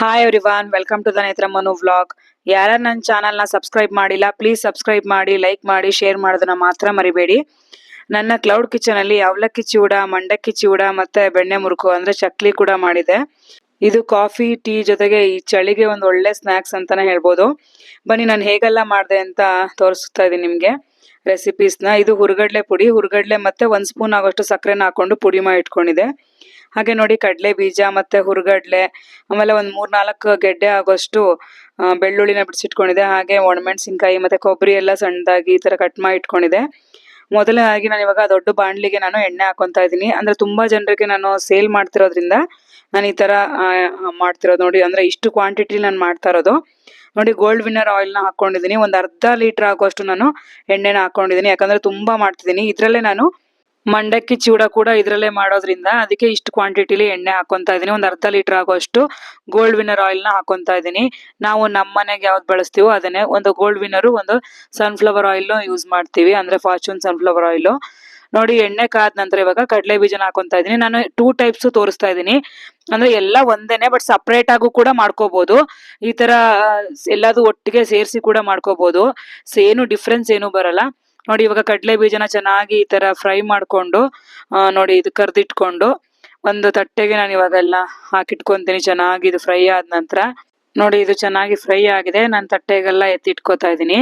Hi everyone welcome to the Manu vlog ಯಾರ ನನ್ನ ಚಾನಲ್ನ ಸಬ್ಸ್ಕ್ರೈಬ್ ಮಾಡಿಲ್ಲ ಪ್ಲೀಸ್ ಸಬ್ಸ್ಕ್ರೈಬ್ ಮಾಡಿ ಲೈಕ್ ಮಾಡಿ ಶೇರ್ ಮಾಡೋದನ್ನ ಮಾತ್ರ ಮರಿಬೇಡಿ. ನನ್ನ ಕ್ಲೌಡ್ ಕಿಚನಲ್ಲಿ ಅವಲಕ್ಕಿ ಚೂಡ ಮಂಡಕ್ಕಿ ಚೂಡ ಮತ್ತೆ ಬೆಣ್ಣೆ ಮುರುಕು ಅಂದ್ರೆ ಚಕ್ಲಿ ಕೂಡ ಮಾಡಿದೆ. ಇದು ಕಾಫಿ ಟೀ ಜೊತೆಗೆ ಈ ಚಳಿಗೆ ಒಂದು ಒಳ್ಳೆ ಸ್ನ್ಯಾಕ್ಸ್ ಅಂತಾನೆ ಹೇಳ್ಬೋದು. ಬನ್ನಿ, ನಾನು ಹೇಗೆಲ್ಲ ಮಾಡಿದೆ ಅಂತ ತೋರಿಸ್ತಾ ಇದ್ದೀನಿ ನಿಮಗೆ. ರೆಸಿಪೀಸ್ನ ಇದು ಹುರ್ಗಡ್ಲೆ ಪುಡಿ, ಹುರ್ಗಡ್ಲೆ ಮತ್ತೆ ಒಂದು ಸ್ಪೂನ್ ಆಗೋಷ್ಟು ಸಕ್ಕರೆನ ಹಾಕೊಂಡು ಪುಡಿ ಮಾಡಿ ಇಟ್ಕೊಂಡಿದೆ ಹಾಗೆ ನೋಡಿ ಕಡಲೆ ಬೀಜ ಮತ್ತೆ ಹುರ್ಗಡ್ಲೆ, ಆಮೇಲೆ ಒಂದು ಮೂರ್ ನಾಲ್ಕು ಗೆಡ್ಡೆ ಆಗೋಷ್ಟು ಬೆಳ್ಳುಳ್ಳಿನ ಬಿಡಿಸಿಟ್ಕೊಂಡಿದೆ. ಹಾಗೆ ಒಣಮೆಣಸಿನ್ಕಾಯಿ ಮತ್ತೆ ಕೊಬ್ಬರಿ ಎಲ್ಲ ಸಣ್ಣದಾಗಿ ಈ ತರ ಕಟ್ ಮಾಡಿ ಇಟ್ಕೊಂಡಿದೆ ಮೊದಲನೇದಾಗಿ ನಾನು ಇವಾಗ ದೊಡ್ಡ ಬಾಣ್ಲಿಗೆ ನಾನು ಎಣ್ಣೆ ಹಾಕೊಂತಾ ಇದ್ದೀನಿ. ಅಂದ್ರೆ ತುಂಬಾ ಜನರಿಗೆ ನಾನು ಸೇಲ್ ಮಾಡ್ತಿರೋದ್ರಿಂದ ನಾನು ಈ ತರ ಮಾಡ್ತಿರೋದು ನೋಡಿ. ಅಂದ್ರೆ ಇಷ್ಟು ಕ್ವಾಂಟಿಟಿ ನಾನು ಮಾಡ್ತಾ ಇರೋದು. ನೋಡಿ ಗೋಲ್ಡ್ ವಿನ್ನರ್ ಆಯಿಲ್ನ ಹಾಕೊಂಡಿದ್ದೀನಿ. ಒಂದು ಅರ್ಧ ಲೀಟರ್ ಆಗುವಷ್ಟು ನಾನು ಎಣ್ಣೆನ ಹಾಕೊಂಡಿದ್ದೀನಿ. ಯಾಕಂದ್ರೆ ತುಂಬಾ ಮಾಡ್ತಿದ್ದೀನಿ. ಇದ್ರಲ್ಲೇ ನಾನು ಮಂಡಕ್ಕಿ ಚೂಡ ಕೂಡ ಇದ್ರಲ್ಲೇ ಮಾಡೋದ್ರಿಂದ ಅದಕ್ಕೆ ಇಷ್ಟು ಕ್ವಾಂಟಿಟಿಲಿ ಎಣ್ಣೆ ಹಾಕೊತಾ ಇದೀನಿ. ಒಂದು ಅರ್ಧ ಲೀಟರ್ ಆಗೋಷ್ಟು ಗೋಲ್ಡ್ ವಿನ್ನರ್ ಆಯಿಲ್ನ ಹಾಕೊಂತ ಇದೀನಿ. ನಾವು ನಮ್ಮ ಮನೆಗೆ ಯಾವ್ದು ಬಳಸ್ತೀವೋ ಅದನ್ನೇ ಒಂದು ಗೋಲ್ಡ್ ವಿನ್ನರ್ ಒಂದು ಸನ್ಫ್ಲವರ್ ಆಯಿಲ್ ಯೂಸ್ ಮಾಡ್ತೀವಿ. ಅಂದ್ರೆ ಫಾರ್ಚೂನ್ ಸನ್ಫ್ಲವರ್ ಆಯಿಲ್ ನೋಡಿ ಎಣ್ಣೆ ಕಾದ ನಂತರ ಇವಾಗ ಕಡಲೆ ಬೀಜನ ಹಾಕೊಂತ ಇದೀನಿ. ನಾನು ಟೂ ಟೈಪ್ಸ್ ತೋರಿಸ್ತಾ ಇದೀನಿ. ಅಂದ್ರೆ ಎಲ್ಲ ಒಂದೇನೆ ಬಟ್ ಸಪ್ರೇಟ್ ಆಗು ಕೂಡ ಮಾಡ್ಕೋಬಹುದು ಈ ತರ ಆ, ಒಟ್ಟಿಗೆ ಸೇರಿಸಿ ಕೂಡ ಮಾಡ್ಕೋಬಹುದು ಏನು ಡಿಫ್ರೆನ್ಸ್ ಏನು ಬರಲ್ಲ. ನೋಡಿ ಇವಾಗ ಕಡಲೆ ಬೀಜನ ಚೆನ್ನಾಗಿ ಈ ತರ ಫ್ರೈ ಮಾಡ್ಕೊಂಡು ನೋಡಿ ಇದು ಕರ್ದಿಟ್ಕೊಂಡು ಒಂದು ತಟ್ಟೆಗೆ ನಾನು ಇವಾಗೆಲ್ಲ ಹಾಕಿಟ್ಕೊಂತೀನಿ ಚೆನ್ನಾಗಿ ಇದು ಫ್ರೈ ಆದ ನಂತರ. ನೋಡಿ ಇದು ಚೆನ್ನಾಗಿ ಫ್ರೈ ಆಗಿದೆ. ನಾನು ತಟ್ಟೆಗೆಲ್ಲ ಎತ್ತಿಟ್ಕೋತಾ ಇದ್ದೀನಿ.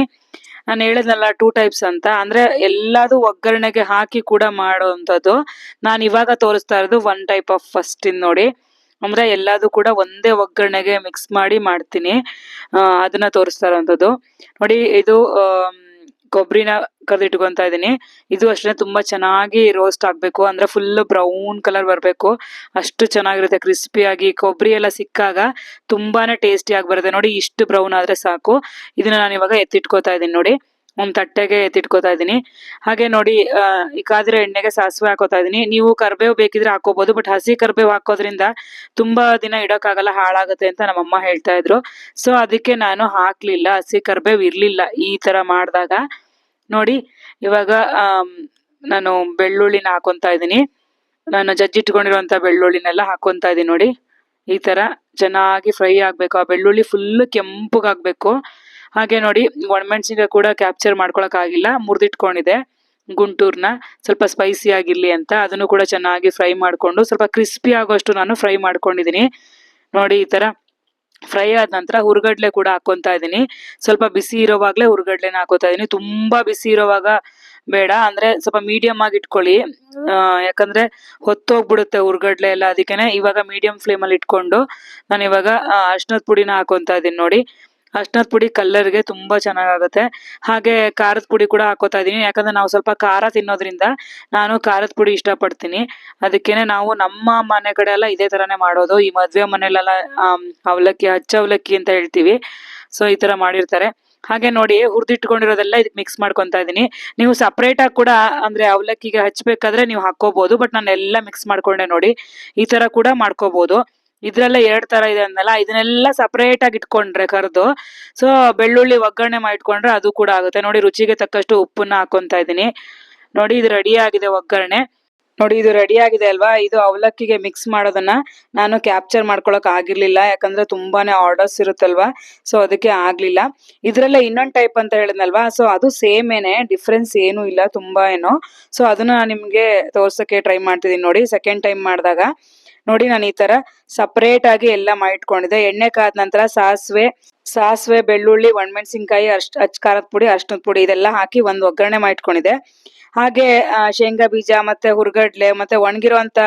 ನಾನು ಹೇಳಿದ್ನಲ್ಲ ಟೂ ಟೈಪ್ಸ್ ಅಂತ. ಅಂದ್ರೆ ಎಲ್ಲದು ಒಗ್ಗರಣೆಗೆ ಹಾಕಿ ಕೂಡ ಮಾಡುವಂಥದ್ದು. ನಾನು ಇವಾಗ ತೋರಿಸ್ತಾ ಇರೋದು one type of first in ನೋಡಿ. ಅಂದ್ರೆ ಎಲ್ಲದು ಕೂಡ ಒಂದೇ ಒಗ್ಗರಣೆಗೆ ಮಿಕ್ಸ್ ಮಾಡಿ ಮಾಡ್ತೀನಿ. ಅದನ್ನ ತೋರಿಸ್ತಾ ಇರೋವಂಥದ್ದು ನೋಡಿ ಇದು ಆಮ್, ಕೊಬ್ಬರಿನ ಇಟ್ಕೊಂತ ಇದೀನಿ ಇದು ಅಷ್ಟೇ ತುಂಬಾ ಚೆನ್ನಾಗಿ ರೋಸ್ಟ್ ಆಗ್ಬೇಕು. ಅಂದ್ರೆ ಫುಲ್ ಬ್ರೌನ್ ಕಲರ್ ಬರಬೇಕು. ಅಷ್ಟು ಚೆನ್ನಾಗಿರುತ್ತೆ. ಕ್ರಿಸ್ಪಿಯಾಗಿ ಕೊಬ್ಬರಿ ಎಲ್ಲ ಸಿಕ್ಕಾಗ ತುಂಬಾನೇ ಟೇಸ್ಟಿ ಆಗಿ ಬರುತ್ತೆ. ನೋಡಿ, ಇಷ್ಟು ಬ್ರೌನ್ ಆದ್ರೆ ಸಾಕು. ಇದನ್ನ ನಾನು ಇವಾಗ ಎತ್ತಿಟ್ಕೋತಾ ಇದೀನಿ ನೋಡಿ, ಒಂದ್ ತಟ್ಟೆಗೆ ಎತ್ತಿಟ್ಕೋತಾ ಇದೀನಿ ಹಾಗೆ ನೋಡಿ ಈ ಕಾದಿರ ಎಣ್ಣೆಗೆ ಸಾಸಿವೆ ಹಾಕೋತಾ ಇದೀನಿ ನೀವು ಕರ್ಬೇವು ಬೇಕಿದ್ರೆ ಹಾಕೋಬಹುದು ಬಟ್ ಹಸಿ ಕರ್ಬೇವು ಹಾಕೋದ್ರಿಂದ ತುಂಬಾ ದಿನ ಇಡೋಕ್ಕಾಗಲ್ಲ, ಹಾಳಾಗುತ್ತೆ ಅಂತ ನಮ್ಮಮ್ಮ ಹೇಳ್ತಾ ಇದ್ರು. ಸೊ ಅದಕ್ಕೆ ನಾನು ಹಾಕ್ಲಿಲ್ಲ. ಹಸಿ ಕರ್ಬೇವು ಇರ್ಲಿಲ್ಲ ಈ ತರ ಮಾಡಿದಾಗ. ನೋಡಿ, ಇವಾಗ ನಾನು ಬೆಳ್ಳುಳ್ಳಿನ ಹಾಕೊತಾ ಇದ್ದೀನಿ. ನಾನು ಜಜ್ಜಿಟ್ಕೊಂಡಿರುವಂತ ಬೆಳ್ಳುಳ್ಳಿನೆಲ್ಲ ಹಾಕೊತಾ ಇದೀನಿ ನೋಡಿ. ಈ ತರ ಚೆನ್ನಾಗಿ ಫ್ರೈ ಆಗ್ಬೇಕು. ಆ ಬೆಳ್ಳುಳ್ಳಿ ಫುಲ್ ಕೆಂಪಗಾಗ್ಬೇಕು ಹಾಗೆ ನೋಡಿ, ಒಣಮೆಣಸಿನ್ಕಾಯಿ ಕೂಡ ಕ್ಯಾಪ್ಚರ್ ಮಾಡ್ಕೊಳಕ್ ಆಗಿಲ್ಲ. ಮುರಿದಿಟ್ಕೊಂಡಿದೆ ಗುಂಟೂರ್ನ. ಸ್ವಲ್ಪ ಸ್ಪೈಸಿ ಆಗಿರಲಿ ಅಂತ. ಅದನ್ನು ಕೂಡ ಚೆನ್ನಾಗಿ ಫ್ರೈ ಮಾಡ್ಕೊಂಡು ಸ್ವಲ್ಪ ಕ್ರಿಸ್ಪಿ ಆಗೋಷ್ಟು ನಾನು ಫ್ರೈ ಮಾಡ್ಕೊಂಡಿದೀನಿ ನೋಡಿ, ಈ ತರ ಫ್ರೈ ಆದ ನಂತರ ಹುರ್ಗಡ್ಲೆ ಕೂಡ ಹಾಕೊತಾ ಇದೀನಿ ಸ್ವಲ್ಪ ಬಿಸಿ ಇರೋವಾಗ್ಲೆ ಹುರ್ಗಡ್ಲೆನ ಹಾಕೋತಾ ಇದ್ದೀನಿ. ತುಂಬಾ ಬಿಸಿ ಇರೋವಾಗ ಬೇಡ, ಅಂದ್ರೆ ಸ್ವಲ್ಪ ಮೀಡಿಯಂ ಆಗಿ ಇಟ್ಕೊಳ್ಳಿ. ಯಾಕಂದ್ರೆ ಹೊತ್ತೋಗ್ಬಿಡುತ್ತೆ ಹುರ್ಗಡ್ಲೆ ಎಲ್ಲ, ಅದಕ್ಕೇನೆ ಇವಾಗ ಮೀಡಿಯಂ ಫ್ಲೇಮ್ ಅಲ್ಲಿ ಇಟ್ಕೊಂಡು ನಾನು ಇವಾಗ ಅರ್ಶಿನದ ಪುಡಿನ ಹಾಕೊತಾ ಇದ್ದೀನಿ ನೋಡಿ. ಅರ್ಶಿನದ ಪುಡಿ ಕಲ್ಲರ್ಗೆ ತುಂಬಾ ಚೆನ್ನಾಗಾಗುತ್ತೆ. ಹಾಗೆ ಖಾರದ ಪುಡಿ ಕೂಡ ಹಾಕೋತಾ ಇದೀನಿ. ಯಾಕಂದ್ರೆ ನಾವು ಸ್ವಲ್ಪ ಖಾರ ತಿನ್ನೋದ್ರಿಂದ ನಾನು ಖಾರದ ಪುಡಿ ಇಷ್ಟಪಡ್ತೀನಿ. ಅದಕ್ಕೇನೆ ನಾವು ನಮ್ಮ ಮನೆ ಕಡೆ ಎಲ್ಲ ಇದೇ ತರಾನೇ ಮಾಡೋದು. ಈ ಮದ್ವೆ ಮನೆಯಲ್ಲೆಲ್ಲ ಅವಲಕ್ಕಿ, ಹಚ್ಚ ಅವಲಕ್ಕಿ ಅಂತ ಹೇಳ್ತೀವಿ. ಸೊ ಈ ತರ ಮಾಡಿರ್ತಾರೆ. ಹಾಗೆ ನೋಡಿ, ಹುರಿದಿಟ್ಕೊಂಡಿರೋದೆಲ್ಲ ಇದಕ್ಕೆ ಮಿಕ್ಸ್ ಮಾಡ್ಕೊತಾ ಇದೀನಿ. ನೀವು ಸಪ್ರೇಟ್ ಆಗಿ ಕೂಡ ಅಂದ್ರೆ ಅವಲಕ್ಕಿಗೆ ಹಚ್ಬೇಕಾದ್ರೆ ನೀವು ಹಾಕೋಬಹುದು ಬಟ್ ನಾನು ಎಲ್ಲ ಮಿಕ್ಸ್ ಮಾಡ್ಕೊಂಡೆ ನೋಡಿ, ಈ ತರ ಕೂಡ ಮಾಡ್ಕೋಬಹುದು ಇದ್ರಲ್ಲೇ ಎರಡ್ ತರ ಇದೆ ಅಂದಲ್ಲ ಇದನ್ನೆಲ್ಲ ಸಪರೇಟ್ ಆಗಿ ಇಟ್ಕೊಂಡ್ರೆ ಕರೆದು ಸೊ ಬೆಳ್ಳುಳ್ಳಿ ಒಗ್ಗರಣೆ ಮಾಡಿಟ್ಕೊಂಡ್ರೆ ಅದು ಕೂಡ ಆಗುತ್ತೆ. ನೋಡಿ ರುಚಿಗೆ ತಕ್ಕಷ್ಟು ಉಪ್ಪನ್ನ ಹಾಕೊಂತ ಇದೀನಿ ನೋಡಿ ಇದು ರೆಡಿ ಆಗಿದೆ ಒಗ್ಗರಣೆ. ನೋಡಿ ಇದು ರೆಡಿ ಆಗಿದೆ ಅಲ್ವಾ? ಇದು ಅವಲಕ್ಕಿಗೆ ಮಿಕ್ಸ್ ಮಾಡೋದನ್ನ ನಾನು ಕ್ಯಾಪ್ಚರ್ ಮಾಡ್ಕೊಳಕ್ ಆಗಿರ್ಲಿಲ್ಲ, ಯಾಕಂದ್ರೆ ತುಂಬಾನೇ ಆರ್ಡರ್ಸ್ ಇರುತ್ತಲ್ವಾ? ಸೊ ಅದಕ್ಕೆ ಆಗ್ಲಿಲ್ಲ. ಇದ್ರಲ್ಲೇ ಇನ್ನೊಂದ್ ಟೈಪ್ ಅಂತ ಹೇಳಿದ್ನಲ್ವಾ? ಸೊ ಅದು ಸೇಮ್ ಏನೇ ಡಿಫ್ರೆನ್ಸ್ ಏನು ಇಲ್ಲ ತುಂಬಾ ಏನೋ ಸೊ ಅದನ್ನ ನಾನು ನಿಮ್ಗೆ ತೋರ್ಸಕ್ಕೆ ಟ್ರೈ ಮಾಡ್ತಿದೀನಿ ನೋಡಿ. ಸೆಕೆಂಡ್ ಟೈಮ್ ಮಾಡಿದಾಗ ನೋಡಿ ನಾನು ಈ ತರ ಸಪರೇಟ್ ಆಗಿ ಎಲ್ಲ ಮಾಡಿಟ್ಕೊಂಡಿದ್ದೆ ಎಣ್ಣೆ ಕಾದ ನಂತರ ಸಾಸಿವೆ ಸಾಸಿವೆ, ಬೆಳ್ಳುಳ್ಳಿ, ಒಣಮೆಣಸಿನ್ಕಾಯಿ, ಅರ್ಶ್, ಅಚ್, ಖಾರದ ಪುಡಿ, ಅರ್ಶಿನದ ಪುಡಿ ಇದೆಲ್ಲ ಹಾಕಿ ಒಂದು ಒಗ್ಗರಣೆ ಮಾಡಿಟ್ಕೊಂಡಿದ್ದೆ ಹಾಗೆ ಶೇಂಗಾ ಬೀಜ ಮತ್ತೆ ಹುರ್ಗಡ್ಲೆ ಮತ್ತೆ ಒಣಗಿರುವಂತ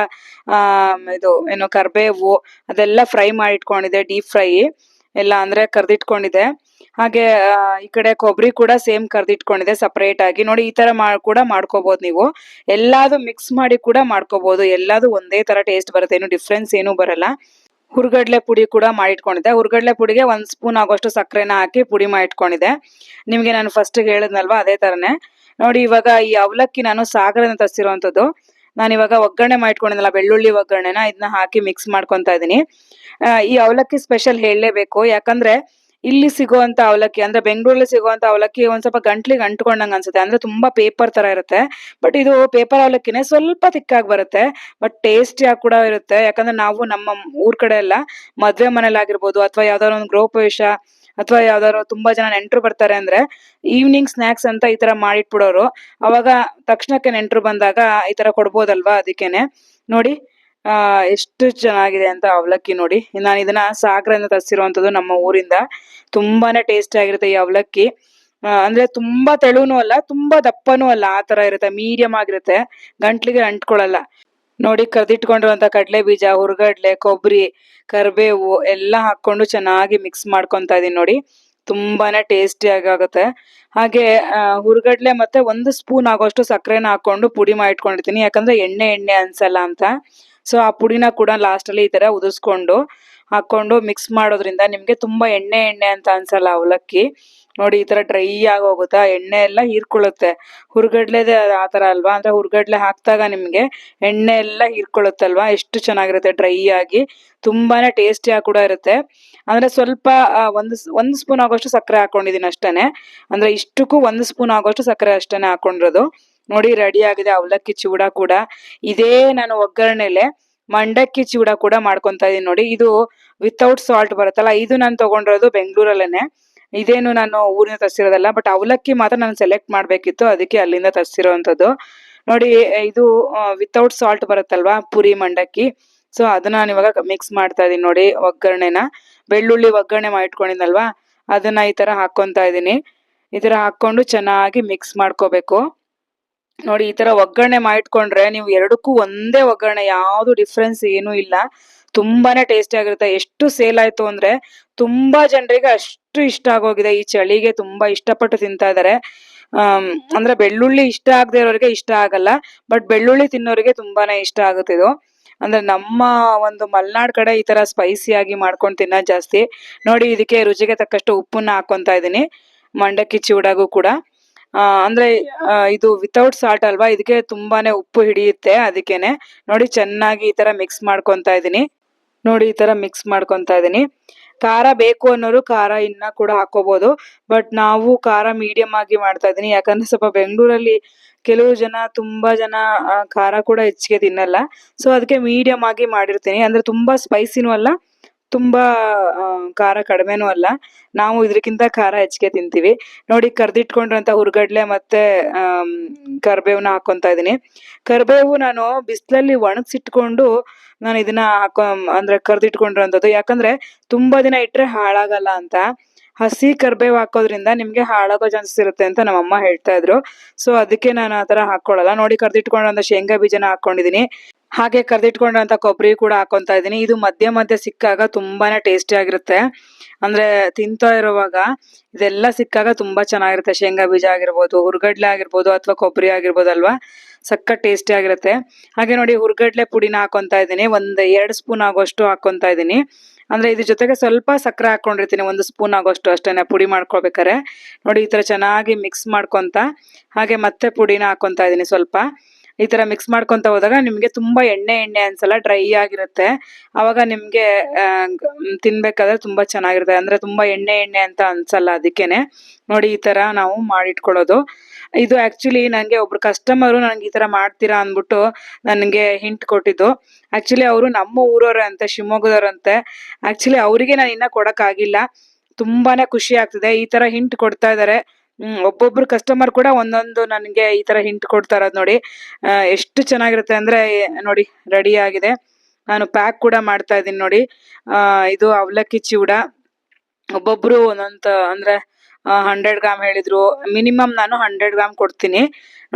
ಇದು ಏನು ಕರ್ಬೇವು ಅದೆಲ್ಲ ಫ್ರೈ ಮಾಡಿ ಇಟ್ಕೊಂಡಿದ್ದೆ ಡೀಪ್ ಫ್ರೈ ಎಲ್ಲ ಅಂದ್ರೆ ಕರ್ದಿಟ್ಕೊಂಡಿದ್ದೆ. ಹಾಗೆ ಈ ಕಡೆ ಕೊಬ್ಬರಿ ಕೂಡ ಸೇಮ್ ಕರ್ದಿಟ್ಕೊಂಡಿದೆ ಸಪರೇಟ್ ಆಗಿ. ನೋಡಿ, ಈ ತರ ಕೂಡ ಮಾಡ್ಕೋಬಹುದು ನೀವು. ಎಲ್ಲಾದು ಮಿಕ್ಸ್ ಮಾಡಿ ಕೂಡ ಮಾಡ್ಕೋಬಹುದು ಎಲ್ಲಾದು ಒಂದೇ ತರ ಟೇಸ್ಟ್ ಬರುತ್ತೆ. ಏನು ಡಿಫ್ರೆನ್ಸ್ ಏನು ಬರಲ್ಲ. ಹುರ್ಗಡ್ಲೆ ಪುಡಿ ಕೂಡ ಮಾಡಿಟ್ಕೊಂಡಿದ್ದೆ. ಹುರ್ಗಡ್ಲೆ ಪುಡಿಗೆ ಒಂದ್ ಸ್ಪೂನ್ ಆಗೋಷ್ಟು ಸಕ್ಕರೆನ ಹಾಕಿ ಪುಡಿ ಮಾಡಿಟ್ಕೊಂಡಿದ್ದೆ. ನಿಮ್ಗೆ ನಾನು ಫಸ್ಟ್ ಹೇಳದ್ನಲ್ವಾ? ಅದೇ ತರನೇ. ನೋಡಿ, ಇವಾಗ ಈ ಅವಲಕ್ಕಿ ನಾನು ಸಾಗರದಿಂದ ತರಿಸಿರುವಂತದ್ದು ನಾನು ಇವಾಗ ಒಗ್ಗರಣೆ ಮಾಡಿಟ್ಕೊಂಡಿದ್ನಲ್ಲ, ಬೆಳ್ಳುಳ್ಳಿ ಒಗ್ಗರಣೆನ ಇದನ್ನ ಹಾಕಿ ಮಿಕ್ಸ್ ಮಾಡ್ಕೊಂತ ಇದೀನಿ ಈ ಅವಲಕ್ಕಿ ಸ್ಪೆಷಲ್ ಹೇಳಲೇಬೇಕು. ಯಾಕಂದ್ರೆ ಇಲ್ಲಿ ಸಿಗುವಂತ ಅವಲಕ್ಕಿ, ಅಂದ್ರೆ ಬೆಂಗಳೂರಲ್ಲಿ ಸಿಗುವಂತ ಅವಲಕ್ಕಿ ಒಂದ್ ಸ್ವಲ್ಪ ಗಂಟ್ಲಿಗೆ ಅಂಟ್ಕೊಂಡಂಗ ಅನ್ಸುತ್ತೆ. ಅಂದ್ರೆ ತುಂಬಾ ಪೇಪರ್ ತರ ಇರುತ್ತೆ. ಬಟ್ ಇದು ಪೇಪರ್ ಅವಲಕ್ಕಿನೇ ಸ್ವಲ್ಪ ತಿಕ್ಕಾಗಿ ಬರುತ್ತೆ. ಬಟ್ ಟೇಸ್ಟಿ ಆಗಿ ಕೂಡ ಇರುತ್ತೆ. ಯಾಕಂದ್ರೆ ನಾವು ನಮ್ಮ ಊರ್ ಕಡೆ ಎಲ್ಲ ಮದ್ವೆ ಮನೇಲಿ ಆಗಿರ್ಬೋದು ಅಥವಾ ಯಾವ್ದಾದ್ರು ಒಂದು ಗೃಹಪ್ರವೇಶ ಅಥವಾ ಯಾವ್ದಾದ್ರು ತುಂಬಾ ಜನ ನೆಂಟರು ಬರ್ತಾರೆ ಅಂದ್ರೆ ಈವ್ನಿಂಗ್ ಸ್ನಾಕ್ಸ್ ಅಂತ ಈ ತರ ಮಾಡಿಟ್ಬಿಡೋರು. ಅವಾಗ ತಕ್ಷಣಕ್ಕೆ ನೆಂಟರು ಬಂದಾಗ ಈ ತರ ಕೊಡ್ಬೋದಲ್ವಾ ಅದಕ್ಕೇನೆ. ನೋಡಿ ಆ, ಎಷ್ಟು ಚೆನ್ನಾಗಿದೆ ಅಂತ ಅವಲಕ್ಕಿ ನೋಡಿ. ನಾನು ಇದನ್ನ ಸಾಗರದಿಂದ ತರಿಸಿರುವಂತದ್ದು ನಮ್ಮ ಊರಿಂದ. ತುಂಬಾನೇ ಟೇಸ್ಟಿ ಆಗಿರುತ್ತೆ ಈ ಅವಲಕ್ಕಿ. ಅಂದ್ರೆ ತುಂಬಾ ತೆಳುನು ಅಲ್ಲ, ತುಂಬಾ ದಪ್ಪನೂ ಅಲ್ಲ, ಆ ತರ ಇರುತ್ತೆ ಮೀಡಿಯಂ ಆಗಿರುತ್ತೆ. ಗಂಟ್ಲಿಗೆ ಅಂಟ್ಕೊಳ್ಳಲ್ಲ. ನೋಡಿ ಕರ್ದಿಟ್ಕೊಂಡಿರುವಂತ ಕಡಲೆ ಬೀಜ ಹುರ್ಗಡ್ಲೆ ಕೊಬ್ಬರಿ ಕರಿಬೇವು ಎಲ್ಲ ಹಾಕೊಂಡು ಚೆನ್ನಾಗಿ ಮಿಕ್ಸ್ ಮಾಡ್ಕೊಂತ ಇದೀನಿ ನೋಡಿ. ತುಂಬಾನೇ ಟೇಸ್ಟಿ ಆಗುತ್ತೆ ಹಾಗೆ ಹುರುಗಡ್ಲೆ ಮತ್ತೆ ಒಂದು ಸ್ಪೂನ್ ಆಗೋಷ್ಟು ಸಕ್ಕರೆನ ಹಾಕೊಂಡು ಪುಡಿ ಮಾಡಿ ಇಟ್ಕೊಂಡಿರ್ತೀನಿ ಯಾಕಂದ್ರೆ ಎಣ್ಣೆ ಎಣ್ಣೆ ಅನ್ಸಲ್ಲ ಅಂತ. ಸೊ ಆ ಪುಡಿನ ಕೂಡ ಲಾಸ್ಟ್ ಅಲ್ಲಿ ಈ ತರ ಉದಿಸ್ಕೊಂಡು ಹಾಕೊಂಡು ಮಿಕ್ಸ್ ಮಾಡೋದ್ರಿಂದ ನಿಮ್ಗೆ ತುಂಬಾ ಎಣ್ಣೆ ಎಣ್ಣೆ ಅಂತ ಅನ್ಸಲ್ಲ ಅವಲಕ್ಕಿ. ನೋಡಿ ಈ ತರ ಡ್ರೈ ಆಗಿ ಹೋಗುತ್ತಾ, ಎಣ್ಣೆ ಎಲ್ಲ ಹೀರ್ಕೊಳ್ಳುತ್ತೆ. ಹುರ್ಗಡ್ಲೆದೆ ಆ ತರ ಅಲ್ವಾ? ಅಂದ್ರೆ ಹುರ್ಗಡ್ಲೆ ಹಾಕಿದಾಗ ನಿಮ್ಗೆ ಎಣ್ಣೆ ಎಲ್ಲ ಹೀರ್ಕೊಳ್ಳುತ್ತಲ್ವಾ ಎಷ್ಟು ಚೆನ್ನಾಗಿರುತ್ತೆ ಡ್ರೈ ಆಗಿ. ತುಂಬಾನೇ ಟೇಸ್ಟಿ ಆಗಿ ಕೂಡ ಇರುತ್ತೆ. ಅಂದ್ರೆ ಸ್ವಲ್ಪ ಒಂದು ಒಂದು ಸ್ಪೂನ್ ಆಗೋಷ್ಟು ಸಕ್ಕರೆ ಹಾಕೊಂಡಿದೀನಿ ಅಷ್ಟೇನೆ. ಅಂದ್ರೆ ಇಷ್ಟಕ್ಕೂ ಒಂದು ಸ್ಪೂನ್ ಆಗೋಷ್ಟು ಸಕ್ಕರೆ ಅಷ್ಟೇನೆ ಹಾಕೊಂಡಿರೋದು. ನೋಡಿ ರೆಡಿ ಆಗಿದೆ, ಅವಲಕ್ಕಿ ಚೂಡ ಕೂಡ. ಇದೇ ನಾನು ಒಗ್ಗರಣೆಲೆ ಮಂಡಕ್ಕಿ ಚೂಡ ಕೂಡ ಮಾಡ್ಕೊಂತ ಇದೀನಿ ನೋಡಿ. ಇದು ವಿತೌಟ್ ಸಾಲ್ಟ್ ಬರುತ್ತಲ್ಲ, ಇದು ನಾನು ತಗೊಂಡಿರೋದು ಬೆಂಗಳೂರಲ್ಲೇನೆ. ಇದೇನು ನಾನು ಊರಿನ ತರಿಸಿರೋದಲ್ಲ ಬಟ್ ಅವಲಕ್ಕಿ ಮಾತ್ರ ನಾನು ಸೆಲೆಕ್ಟ್ ಮಾಡ್ಬೇಕಿತ್ತು, ಅದಕ್ಕೆ ಅಲ್ಲಿಂದ ತರಿಸಿರೋವಂಥದ್ದು. ನೋಡಿ, ಇದು ವಿತೌಟ್ ಸಾಲ್ಟ್ ಬರುತ್ತಲ್ವಾ, ಪುರಿ ಮಂಡಕ್ಕಿ. ಸೊ ಅದನ್ನ ನಾನು ಇವಾಗ ಮಿಕ್ಸ್ ಮಾಡ್ತಾ ಇದೀನಿ ನೋಡಿ ಒಗ್ಗರಣೆನ. ಬೆಳ್ಳುಳ್ಳಿ ಒಗ್ಗರಣೆ ಮಾಡಿಟ್ಕೊಂಡಿದ್ನಲ್ವಾ, ಅದನ್ನ ಈ ತರ ಹಾಕೊಂತ ಇದೀನಿ ಈ ತರ ಹಾಕೊಂಡು ಚೆನ್ನಾಗಿ ಮಿಕ್ಸ್ ಮಾಡ್ಕೋಬೇಕು. ನೋಡಿ ಈ ತರ ಒಗ್ಗರಣೆ ಮಾಡಿಟ್ಕೊಂಡ್ರೆ ನೀವು ಎರಡಕ್ಕೂ ಒಂದೇ ಒಗ್ಗರಣೆ ಯಾವುದು ಡಿಫ್ರೆನ್ಸ್ ಏನೂ ಇಲ್ಲ. ತುಂಬಾನೇ ಟೇಸ್ಟಿ ಆಗಿರುತ್ತೆ. ಎಷ್ಟು ಸೇಲ್ ಆಯ್ತು ಅಂದ್ರೆ ತುಂಬಾ ಜನರಿಗೆ ಅಷ್ಟು ಇಷ್ಟ ಆಗೋಗಿದೆ. ಈ ಚಳಿಗೆ ತುಂಬಾ ಇಷ್ಟಪಟ್ಟು ತಿಂತಾ ಆಮ್, ಅಂದ್ರೆ ಬೆಳ್ಳುಳ್ಳಿ ಇಷ್ಟ ಆಗದೆ ಇರೋರಿಗೆ ಇಷ್ಟ ಆಗಲ್ಲ ಬಟ್ ಬೆಳ್ಳುಳ್ಳಿ ತಿನ್ನೋರಿಗೆ ತುಂಬಾನೇ ಇಷ್ಟ ಆಗುತ್ತೆ ಇದು. ಅಂದ್ರೆ ನಮ್ಮ ಒಂದು ಮಲ್ನಾಡ್ ಕಡೆ ಈ ತರ ಸ್ಪೈಸಿ ಆಗಿ ಮಾಡ್ಕೊಂಡು ತಿನ್ನ ಜಾಸ್ತಿ. ನೋಡಿ ಇದಕ್ಕೆ ರುಚಿಗೆ ತಕ್ಕಷ್ಟು ಉಪ್ಪನ್ನ ಹಾಕೊಂತ ಇದೀನಿ. ಮಂಡಕ್ಕಿ ಚೂಡಾಗೂ ಕೂಡ. ಅಂದ್ರೆ ಇದು ವಿತೌಟ್ ಸಾಲ್ಟ್ ಅಲ್ವಾ? ಇದಕ್ಕೆ ತುಂಬಾನೇ ಉಪ್ಪು ಹಿಡಿಯುತ್ತೆ ಅದಕ್ಕೇನೆ. ನೋಡಿ ಚೆನ್ನಾಗಿ ಈ ತರ ಮಿಕ್ಸ್ ಮಾಡ್ಕೊಂತ ಇದೀನಿ. ನೋಡಿ ಈ ತರ ಮಿಕ್ಸ್ ಮಾಡ್ಕೊಂತ ಇದೀನಿ. ಖಾರ ಬೇಕು ಅನ್ನೋರು ಖಾರ ಇನ್ನ ಕೂಡ ಹಾಕೋಬಹುದು ಬಟ್ ನಾವು ಖಾರ ಮೀಡಿಯಂ ಆಗಿ ಮಾಡ್ತಾ ಇದೀನಿ. ಯಾಕಂದ್ರೆ ಸ್ವಲ್ಪ ಬೆಂಗಳೂರಲ್ಲಿ ಕೆಲವು ಜನ, ತುಂಬಾ ಜನ ಖಾರ ಕೂಡ ಹೆಚ್ಚಿಗೆ ತಿನ್ನಲ್ಲ. ಸೊ ಅದಕ್ಕೆ ಮೀಡಿಯಂ ಆಗಿ ಮಾಡಿರ್ತೀನಿ. ಅಂದ್ರೆ ತುಂಬಾ ಸ್ಪೈಸಿನೂ ಅಲ್ಲ. ತುಂಬಾ ಖಾರ ಕಡಿಮೆನೂ ಅಲ್ಲ. ನಾವು ಇದಕ್ಕಿಂತ ಖಾರ ಹೆಚ್ಚಿಗೆ ತಿಂತೀವಿ. ನೋಡಿ ಕರ್ದಿಟ್ಕೊಂಡಿರೋಂಥ ಹುರ್ಗಡ್ಲೆ ಮತ್ತೆ ಆ ಕರ್ಬೇವ್ನ ಹಾಕೊಂತ ಇದೀನಿ ಕರ್ಬೇವು ನಾನು ಬಿಸಿಲಲ್ಲಿ ಒಣಗಿಸಿಟ್ಕೊಂಡು ನಾನು ಇದನ್ನ ಹಾಕೊ, ಅಂದ್ರೆ ಕರ್ದಿಟ್ಕೊಂಡಿರೋಂಥದ್ದು ಯಾಕಂದ್ರೆ ತುಂಬಾ ದಿನ ಇಟ್ರೆ ಹಾಳಾಗಲ್ಲ ಅಂತ. ಹಸಿ ಕರ್ಬೇವು ಹಾಕೋದ್ರಿಂದ ನಿಮ್ಗೆ ಹಾಳಾಗೋ ಚಾನ್ಸಸ್ ಇರುತ್ತೆ ಅಂತ ನಮ್ಮಮ್ಮ ಹೇಳ್ತಾ ಇದ್ರು. ಸೊ ಅದಕ್ಕೆ ನಾನು ಆ ತರ ಹಾಕೊಳ್ಳಲ್ಲ ನೋಡಿ ಕರ್ದಿಟ್ಕೊಂಡಿರೋಂಥ ಶೇಂಗಾ ಬೀಜನ ಹಾಕೊಂಡಿದೀನಿ ಹಾಗೆ ಕರ್ದಿಟ್ಕೊಂಡಿರೋಂಥ ಕೊಬ್ಬರಿ ಕೂಡ ಹಾಕೊಂತ ಇದೀನಿ ಇದು ಮಧ್ಯ ಮಧ್ಯ ಸಿಕ್ಕಾಗ ತುಂಬಾನೇ ಟೇಸ್ಟಿ ಆಗಿರುತ್ತೆ. ಅಂದ್ರೆ ತಿಂತಾ ಇರುವಾಗ ಇದೆಲ್ಲ ಸಿಕ್ಕಾಗ ತುಂಬಾ ಚೆನ್ನಾಗಿರುತ್ತೆ. ಶೇಂಗಾ ಬೀಜ ಆಗಿರ್ಬೋದು, ಹುರ್ಗಡ್ಲೆ ಆಗಿರ್ಬೋದು ಅಥವಾ ಕೊಬ್ಬರಿ ಆಗಿರ್ಬೋದು ಅಲ್ವಾ ಸಕ್ಕ ಟೇಸ್ಟಿ ಆಗಿರುತ್ತೆ. ಹಾಗೆ ನೋಡಿ ಹುರ್ಗಡ್ಲೆ ಪುಡಿನ ಹಾಕೊಂತ ಇದ್ದೀನಿ. ಒಂದ್ ಎರಡು ಸ್ಪೂನ್ ಆಗೋಷ್ಟು ಹಾಕೊಂತ ಇದ್ದೀನಿ. ಅಂದ್ರೆ ಇದ್ರ ಜೊತೆಗೆ ಸ್ವಲ್ಪ ಸಕ್ಕರೆ ಹಾಕೊಂಡಿರ್ತೀನಿ. ಒಂದು ಸ್ಪೂನ್ ಆಗೋಷ್ಟು ಅಷ್ಟೇನೆ ಪುಡಿ ಮಾಡ್ಕೊಬೇಕಾರೆ ನೋಡಿ ಈ ತರ ಚೆನ್ನಾಗಿ ಮಿಕ್ಸ್ ಮಾಡ್ಕೊಂತ ಹಾಗೆ ಮತ್ತೆ ಪುಡಿನ ಹಾಕೊಂತ ಇದ್ದೀನಿ ಸ್ವಲ್ಪ. ಈ ತರ ಮಿಕ್ಸ್ ಮಾಡ್ಕೊಂತ ಹೋದಾಗ ನಿಮ್ಗೆ ತುಂಬಾ ಎಣ್ಣೆ ಎಣ್ಣೆ ಅನ್ಸಲ್ಲ ಡ್ರೈ ಆಗಿರುತ್ತೆ. ಅವಾಗ ನಿಮ್ಗೆ ತಿನ್ಬೇಕಾದ್ರೆ ತುಂಬಾ ಚೆನ್ನಾಗಿರುತ್ತೆ. ಅಂದ್ರೆ ತುಂಬಾ ಎಣ್ಣೆ ಎಣ್ಣೆ ಅಂತ ಅನ್ಸಲ್ಲ ಅದಕ್ಕೇನೆ. ನೋಡಿ ಈ ತರ ನಾವು ಮಾಡಿಟ್ಕೊಳ್ಳೋದು. ಇದು ಆಕ್ಚುಲಿ ನಂಗೆ ಒಬ್ರು ಕಸ್ಟಮರು ನನಗೆ ಈ ತರ ಮಾಡ್ತೀರಾ ಅಂದ್ಬಿಟ್ಟು ನನಗೆ ಹಿಂಟ್ ಕೊಟ್ಟಿದ್ದು. ಆಕ್ಚುಲಿ ಅವರು ನಮ್ಮ ಊರವರಂತೆ ಶಿವಮೊಗ್ಗದವ್ರಂತೆ ಆಕ್ಚುಲಿ ಅವರಿಗೆ ನಾನು ಇನ್ನ ಕೊಡಕ್ ಆಗಿಲ್ಲ ತುಂಬಾನೇ ಖುಷಿ ಆಗ್ತಿದೆ. ಈ ತರ ಹಿಂಟ್ ಕೊಡ್ತಾ ಇದಾರೆ. ಹ್ಮ್, ಒಬ್ಬೊಬ್ರು ಕಸ್ಟಮರ್ ಕೂಡ ಒಂದೊಂದು ನನಗೆ ಈ ತರ ಹಿಂಟ್ ಕೊಡ್ತಾ ಇರೋದು ನೋಡಿ ಎಷ್ಟು ಚೆನ್ನಾಗಿರುತ್ತೆ ಅಂದ್ರೆ, ನೋಡಿ ರೆಡಿ ಆಗಿದೆ. ನಾನು ಪ್ಯಾಕ್ ಕೂಡ ಮಾಡ್ತಾ ಇದ್ದೀನಿ ನೋಡಿ. ಇದು ಅವಲಕ್ಕಿ ಚಿವಡ ಒಬ್ಬೊಬ್ರು ಒಂದೊಂದು, ಅಂದ್ರೆ ಹಂಡ್ರೆಡ್ ಗ್ರಾಮ್ ಹೇಳಿದ್ರು. ಮಿನಿಮಮ್ ನಾನು ಹಂಡ್ರೆಡ್ ಗ್ರಾಮ್ ಕೊಡ್ತೀನಿ.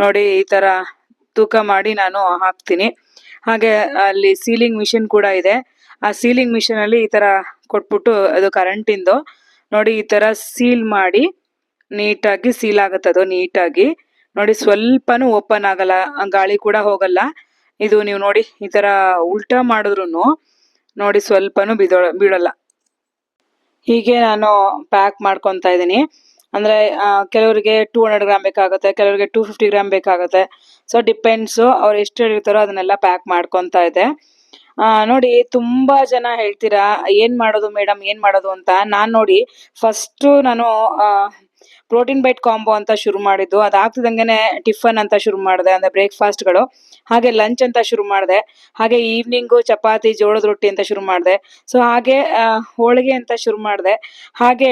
ನೋಡಿ, ಈ ತರ ತೂಕ ಮಾಡಿ ನಾನು ಹಾಕ್ತೀನಿ. ಹಾಗೆ ಅಲ್ಲಿ ಸೀಲಿಂಗ್ ಮಿಷಿನ್ ಕೂಡ ಇದೆ. ಆ ಸೀಲಿಂಗ್ ಮಿಷಿನ್ ಅಲ್ಲಿ ಈ ತರ ಕೊಟ್ಬಿಟ್ಟು, ಅದು ಕರೆಂಟಿಂದು ನೋಡಿ, ಈ ತರ ಸೀಲ್ ಮಾಡಿ ನೀಟಾಗಿ ಸೀಲ್ ಆಗುತ್ತೆ ಅದು ನೀಟಾಗಿ. ನೋಡಿ ಸ್ವಲ್ಪನೂ ಓಪನ್ ಆಗಲ್ಲ ಗಾಳಿ ಕೂಡ ಹೋಗಲ್ಲ. ಇದು ನೀವು ನೋಡಿ ಈ ತರ ಉಲ್ಟಾ ಮಾಡಿದ್ರು ನೋಡಿ ಸ್ವಲ್ಪನೂ ಬಿದೋ, ಬೀಳಲ್ಲ. ಹೀಗೆ ನಾನು ಪ್ಯಾಕ್ ಮಾಡ್ಕೊತಾ ಇದ್ದೀನಿ. ಅಂದ್ರೆ ಕೆಲವರಿಗೆ ಟೂ ಹಂಡ್ರೆಡ್ ಗ್ರಾಮ್ ಬೇಕಾಗುತ್ತೆ, ಕೆಲವರಿಗೆ ಟೂ ಫಿಫ್ಟಿ ಗ್ರಾಮ್ ಬೇಕಾಗುತ್ತೆ. ಸೊ ಡಿಪೆಂಡ್ಸು ಅವ್ರು ಎಷ್ಟು ಹೇಳಿರ್ತಾರೋ ಅದನ್ನೆಲ್ಲ ಪ್ಯಾಕ್ ಮಾಡ್ಕೊತಾ ಇದೆ. ನೋಡಿ ತುಂಬಾ ಜನ ಹೇಳ್ತೀರಾ, ಏನು ಮಾಡೋದು ಮೇಡಮ್ ಏನ್ ಮಾಡೋದು ಅಂತ. ನಾನು ನೋಡಿ ಫಸ್ಟ್ ನಾನು ಪ್ರೋಟೀನ್ ಬೈಟ್ ಕಾಂಬೋ ಅಂತ ಶುರು ಮಾಡಿದ್ದು. ಅದಾಗ್ತಿದಂಗೆನೆ ಟಿಫನ್ ಅಂತ ಶುರು ಮಾಡಿದೆ, ಅಂದ್ರೆ ಬ್ರೇಕ್ಫಾಸ್ಟ್ಗಳು. ಹಾಗೆ ಲಂಚ್ ಅಂತ ಶುರು ಮಾಡಿದೆ. ಹಾಗೆ ಈವ್ನಿಂಗು ಚಪಾತಿ ಜೋಳದ ರೊಟ್ಟಿ ಅಂತ ಶುರು ಮಾಡಿದೆ. ಸೊ ಹಾಗೆ ಹೋಳಿಗೆ ಅಂತ ಶುರು ಮಾಡಿದೆ. ಹಾಗೆ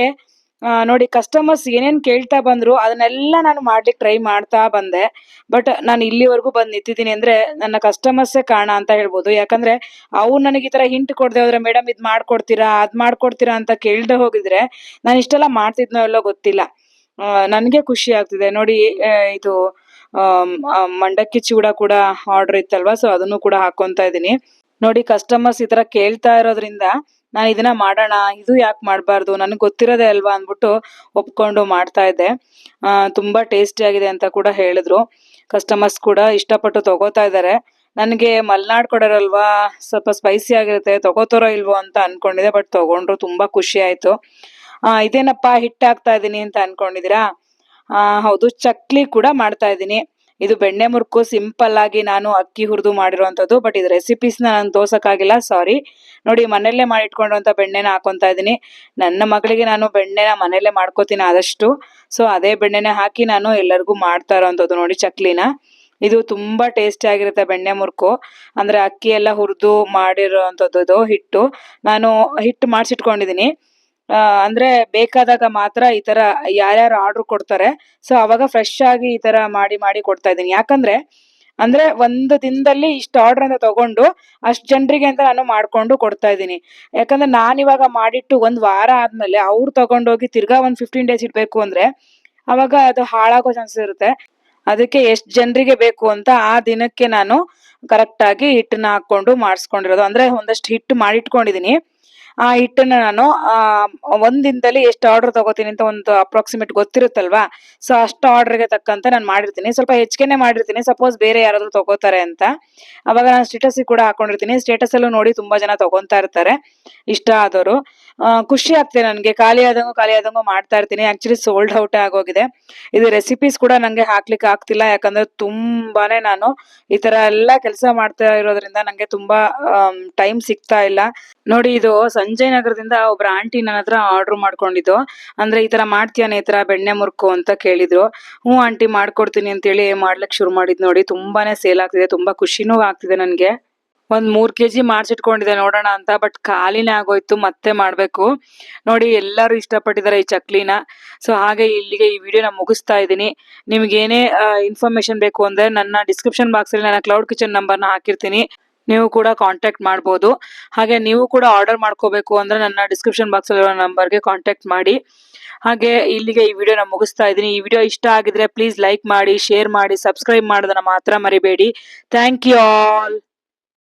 ನೋಡಿ ಕಸ್ಟಮರ್ಸ್ ಏನೇನ್ ಕೇಳ್ತಾ ಬಂದ್ರು ಅದನ್ನೆಲ್ಲ ನಾನು ಮಾಡ್ಲಿಕ್ಕೆ ಟ್ರೈ ಮಾಡ್ತಾ ಬಂದೆ. ಬಟ್ ನಾನು ಇಲ್ಲಿವರೆಗೂ ಬಂದು ನಿಂತಿದ್ದೀನಿ ಅಂದ್ರೆ ನನ್ನ ಕಸ್ಟಮರ್ಸೇ ಕಾರಣ ಅಂತ ಹೇಳ್ಬೋದು. ಯಾಕಂದ್ರೆ ಅವ್ರು ನನಗೆ ಈ ತರ ಹಿಂಟ್ ಕೊಡದೆ ಹೋದ್ರೆ ಮೇಡಮ್ ಇದ್ ಮಾಡ್ಕೊಡ್ತೀರಾ, ಅದ್ ಮಾಡ್ಕೊಡ್ತೀರಾ ಅಂತ ಕೇಳ್ದೆ ಹೋಗಿದ್ರೆ ನಾನು ಇಷ್ಟೆಲ್ಲ ಮಾಡ್ತಿದ್ನೋ ಎಲ್ಲೋ ಗೊತ್ತಿಲ್ಲ. ನನಗೆ ಖುಷಿ ಆಗ್ತಿದೆ. ನೋಡಿ ಇದು ಮಂಡಕ್ಕಿ ಚೂಡ ಕೂಡ ಆರ್ಡರ್ ಇತ್ತಲ್ವಾ ಸೊ ಅದನ್ನು ಕೂಡ ಹಾಕೊಂತ ಇದೀನಿ ನೋಡಿ ಕಸ್ಟಮರ್ಸ್ ಈ ತರ ಕೇಳ್ತಾ ಇರೋದ್ರಿಂದ ನಾನು ಇದನ್ನ ಮಾಡೋಣ ಇದು ಯಾಕೆ ಮಾಡಬಾರ್ದು ನನಗೆ ಗೊತ್ತಿರೋದೇ ಅಲ್ವಾ ಅಂದ್ಬಿಟ್ಟು ಒಪ್ಕೊಂಡು ಮಾಡ್ತಾ ಇದ್ದೆ. ತುಂಬಾ ಟೇಸ್ಟಿ ಆಗಿದೆ ಅಂತ ಕೂಡ ಹೇಳಿದ್ರು. ಕಸ್ಟಮರ್ಸ್ ಕೂಡ ಇಷ್ಟಪಟ್ಟು ತಗೋತಾ ಇದ್ದಾರೆ. ನನಗೆ ಮಲ್ನಾಡ್ ಕೊಡೋರಲ್ವಾ ಸ್ವಲ್ಪ ಸ್ಪೈಸಿ ಆಗಿರುತ್ತೆ ತಗೋತಾರೋ ಇಲ್ವೋ ಅಂತ ಅನ್ಕೊಂಡಿದೆ ಬಟ್ ತಗೊಂಡ್ರು ತುಂಬಾ ಖುಷಿ ಆಯ್ತು. ಇದೇನಪ್ಪ ಹಿಟ್ ಹಾಕ್ತಾ ಇದ್ದೀನಿ ಅಂತ ಅನ್ಕೊಂಡಿದೀರಾ ಆ, ಹೌದು ಚಕ್ಲಿ ಕೂಡ ಮಾಡ್ತಾ ಇದ್ದೀನಿ ಇದು ಬೆಣ್ಣೆ ಮುರ್ಕು ಸಿಂಪಲ್ ಆಗಿ ನಾನು ಅಕ್ಕಿ ಹುರಿದು ಮಾಡಿರುವಂತದ್ದು ಬಟ್ ಇದು ರೆಸಿಪೀಸ್ ನಾನು ತೋರ್ಸಕ್ಕಾಗಿಲ್ಲ ಸಾರಿ ನೋಡಿ, ಮನೆಯಲ್ಲೇ ಮಾಡಿಟ್ಕೊಂಡಿರುವಂತ ಬೆಣ್ಣೆನ ಹಾಕೊತಾ ಇದ್ದೀನಿ. ನನ್ನ ಮಗಳಿಗೆ ನಾನು ಬೆಣ್ಣೆನ ಮನೆಯಲ್ಲೇ ಮಾಡ್ಕೋತೀನಿ ಆದಷ್ಟು. ಸೊ ಅದೇ ಬೆಣ್ಣೆನ ಹಾಕಿ ನಾನು ಎಲ್ಲರಿಗೂ ಮಾಡ್ತಾ ಇರೋವಂಥದ್ದು ನೋಡಿ ಚಕ್ಲಿನ. ಇದು ತುಂಬಾ ಟೇಸ್ಟಿ ಆಗಿರುತ್ತೆ ಬೆಣ್ಣೆ ಮುರ್ಕು. ಅಂದ್ರೆ ಅಕ್ಕಿ ಎಲ್ಲ ಹುರಿದು ಮಾಡಿರೋವಂಥದ್ದು ಹಿಟ್ಟು. ನಾನು ಹಿಟ್ಟು ಮಾಡಿಸಿಟ್ಕೊಂಡಿದ್ದೀನಿ. ಅಂದ್ರೆ ಬೇಕಾದಾಗ ಮಾತ್ರ ಈ ತರ ಯಾರ್ಯಾರು ಆರ್ಡರ್ ಕೊಡ್ತಾರೆ. ಸೊ ಅವಾಗ ಫ್ರೆಶ್ ಆಗಿ ಈ ತರ ಮಾಡಿ ಮಾಡಿ ಕೊಡ್ತಾ ಇದ್ದೀನಿ. ಯಾಕಂದ್ರೆ, ಅಂದ್ರೆ ಒಂದು ದಿನದಲ್ಲಿ ಇಷ್ಟು ಆರ್ಡರ್ ಅಂತ ತಗೊಂಡು ಅಷ್ಟು ಜನರಿಗೆ ಅಂತ ನಾನು ಮಾಡ್ಕೊಂಡು ಕೊಡ್ತಾ ಇದ್ದೀನಿ. ಯಾಕಂದ್ರೆ ನಾನು ಇವಾಗ ಮಾಡಿಟ್ಟು ಒಂದ್ ವಾರ ಆದ್ಮೇಲೆ ಅವ್ರು ತಗೊಂಡೋಗಿ ತಿರ್ಗಾ ಒಂದ್ ಫಿಫ್ಟೀನ್ ಡೇಸ್ ಇಡ್ಬೇಕು ಅಂದ್ರೆ ಅವಾಗ ಅದು ಹಾಳಾಗೋ ಚಾನ್ಸಸ್ ಇರುತ್ತೆ. ಅದಕ್ಕೆ ಎಷ್ಟು ಜನರಿಗೆ ಬೇಕು ಅಂತ ಆ ದಿನಕ್ಕೆ ನಾನು ಕರೆಕ್ಟಾಗಿ ಹಿಟ್ಟನ್ನ ಹಾಕೊಂಡು ಮಾಡಿಸ್ಕೊಂಡಿರೋದು. ಅಂದ್ರೆ ಒಂದಷ್ಟು ಹಿಟ್ಟು ಮಾಡಿಟ್ಕೊಂಡಿದೀನಿ ಆ ಹಿಟ್ಟನ್ನ ನಾನು, ಆ ಒಂದ್ ದಿನದಲ್ಲಿ ಎಷ್ಟು ಆರ್ಡರ್ ತಗೋತೀನಿ ಅಂತ ಒಂದು ಅಪ್ರಾಕ್ಸಿಮೇಟ್ ಗೊತ್ತಿರುತ್ತಲ್ವಾ? ಸೊ ಅಷ್ಟು ಆರ್ಡರ್ಗೆ ತಕ್ಕಂತ ನಾನು ಮಾಡಿರ್ತೀನಿ. ಸ್ವಲ್ಪ ಹೆಚ್ಚಿಗೆನೆ ಮಾಡಿರ್ತೀನಿ. ಸಪೋಸ್ ಬೇರೆ ಯಾರಾದ್ರೂ ತಗೋತಾರೆ ಅಂತ. ಅವಾಗ ನಾನು ಸ್ಟೇಟಸ್ ಕೂಡ ಹಾಕೊಂಡಿರ್ತೀನಿ. ಸ್ಟೇಟಸ್ ಅಲ್ಲೂ ನೋಡಿ ತುಂಬಾ ಜನ ತಗೊಂತಾ ಇರ್ತಾರೆ. ಇಷ್ಟ ಆದವರು ಖುಷಿ ಆಗ್ತಿದೆ ನನಗೆ. ಖಾಲಿ ಆದಂಗು ಖಾಲಿ ಆದಂಗು ಮಾಡ್ತಾ ಇರ್ತೀನಿ. ಆಕ್ಚುಲಿ ಸೋಲ್ಡ್ ಔಟ್ ಆಗೋಗಿದೆ. ಇದು ರೆಸಿಪೀಸ್ ಕೂಡ ನಂಗೆ ಹಾಕ್ಲಿಕ್ಕೆ ಆಗ್ತಿಲ್ಲ. ಯಾಕಂದ್ರೆ ತುಂಬಾನೇ ನಾನು ಈ ತರ ಎಲ್ಲ ಕೆಲಸ ಮಾಡ್ತಾ ಇರೋದ್ರಿಂದ ನಂಗೆ ತುಂಬಾ ಟೈಮ್ ಸಿಗ್ತಾ ಇಲ್ಲ. ನೋಡಿ, ಇದು ಸಂಜಯ್ ನಗರದಿಂದ ಒಬ್ರ ಆಂಟಿ ನನ್ನ ಹತ್ರ ಆರ್ಡರ್ ಮಾಡ್ಕೊಂಡಿದ್ದು. ಅಂದ್ರೆ ಈ ತರ ಮಾಡ್ತೀಯಾನೆ ಈ ತರ ಬೆಣ್ಣೆ ಮುರ್ಕು ಅಂತ ಕೇಳಿದ್ರು. ಹ್ಞೂ ಆಂಟಿ ಮಾಡ್ಕೊಡ್ತೀನಿ ಅಂತೇಳಿ ಮಾಡ್ಲಿಕ್ಕೆ ಶುರು ಮಾಡಿದ್ ನೋಡಿ. ತುಂಬಾನೇ ಸೇಲ್ ಆಗ್ತಿದೆ. ತುಂಬಾ ಖುಷಿನೂ ಆಗ್ತಿದೆ ನನ್ಗೆ. ಒಂದ್ ಮೂರ್ ಕೆಜಿ ಮಾಡ್ಸಿಟ್ಕೊಂಡಿದೆ ನೋಡೋಣ ಅಂತ ಬಟ್ ಖಾಲಿನೇ ಆಗೋಯ್ತು, ಮತ್ತೆ ಮಾಡ್ಬೇಕು. ನೋಡಿ, ಎಲ್ಲರೂ ಇಷ್ಟಪಟ್ಟಿದ್ದಾರೆ ಈ ಚಕ್ಲಿನ. ಸೊ ಹಾಗೆ ಇಲ್ಲಿಗೆ ಈ ವಿಡಿಯೋನ ಮುಗಿಸ್ತಾ ಇದ್ದೀನಿ. ನಿಮ್ಗೆ ಏನೇ ಇನ್ಫಾರ್ಮೇಶನ್ ಬೇಕು ಅಂದ್ರೆ ನನ್ನ ಡಿಸ್ಕ್ರಿಪ್ಷನ್ ಬಾಕ್ಸ್ ಅಲ್ಲಿ ನನ್ನ ಕ್ಲೌಡ್ ಕಿಚನ್ ನಂಬರ್ನ ಹಾಕಿರ್ತೀನಿ. ನೀವು ಕೂಡ ಕಾಂಟ್ಯಾಕ್ಟ್ ಮಾಡ್ಬೋದು. ಹಾಗೆ ನೀವು ಕೂಡ ಆರ್ಡರ್ ಮಾಡ್ಕೋಬೇಕು ಅಂದ್ರೆ ನನ್ನ ಡಿಸ್ಕ್ರಿಪ್ಷನ್ ಬಾಕ್ಸ್ ಅಲ್ಲಿರೋ ನಂಬರ್ಗೆ ಕಾಂಟ್ಯಾಕ್ಟ್ ಮಾಡಿ. ಹಾಗೆ ಇಲ್ಲಿಗೆ ಈ ವಿಡಿಯೋನ ಮುಗಿಸ್ತಾ ಇದ್ದೀನಿ. ಈ ವಿಡಿಯೋ ಇಷ್ಟ ಆಗಿದ್ರೆ ಪ್ಲೀಸ್ ಲೈಕ್ ಮಾಡಿ ಶೇರ್ ಮಾಡಿ ಸಬ್ಸ್ಕ್ರೈಬ್ ಮಾಡೋದನ್ನ ಮಾತ್ರ ಮರಿಬೇಡಿ. Thank you all